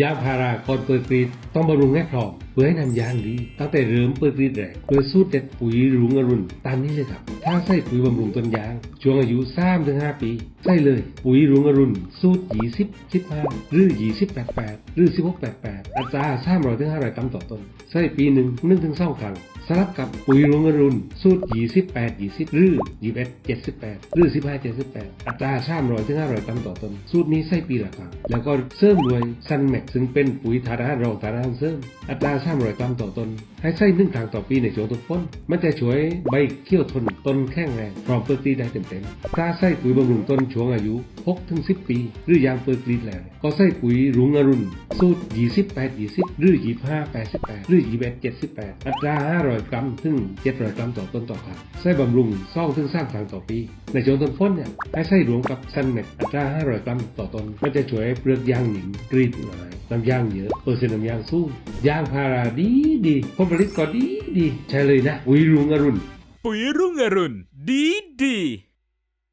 ยางพาราก่อนเปิดกรีดต้องบำรุงให้พร้อมเพื่อให้นำยางดี ตั้งแต่เริ่มเปิดกรีดแรกโดยสูตรเด็ดปุ๋ยรุงอรุณตามนี้เลยครับ ถ้าใส่ปุ๋ยบำรุงต้นยาง ช่วงอายุ3ถึง5ปี ใส่เลย ปุ๋ยรุงอรุณ สูตร20 15 หรือ 20 88 หรือ 16 88 อัตรา300ถึง500กรัมต่อต้น ใส่ปีหนึ่ง1ถึง2ครั้งสลับกับปุ๋ยรุงอรุณ สูตร 28 20 หรือ 21 78 หรือ 15 78 อัตรา300ถึง500กรัมต่อต้น สูตรนี้ใส่ปีละครั้ง แล้วก็เสริมด้วยซันแม็กซึ่งเป็นปุ๋ยทาราเราทาราเสริม อัตรา300กรัมต่อต้น ให้ใส่หนึ่งครั้งต่อปีในช่วงต้นฝนมันจะช่วยใบเขี้ยวทนต้นแข็งแรงพร้อมเปิดกรีดได้เต็มๆถ้าใส่ปุ๋ยบำรุงต้นช่วงอายุ6ถึง10 ปี หรือยางเปิดกรีดแล้ว ก็ใส่ปุ๋ยรุงอรุณ สูตร 28 20 หรือ 25 88 หรือ 21 78 อัตรา 500 กรัมถึง 700 กรัมต่อต้นต่อครั้งใส่บำรุง2ถึง3ครั้งต่อปี ในช่วงต้นฝนเนี่ยให้ใส่รวมกับซันแม็กอัตรา 500 กรัมต่อต้นมันจะช่วยให้เปลือกยางหนิมกรีดง่ายน้ำยางเยอะเปอร์เซ็นต์น้ำยางสูงยางพาราดีดีผลผลิตก็ดีดีใช่เลยนะปุ๋ยรุงอรุณ ปุ๋ยรุ่งอรุณ ดีดี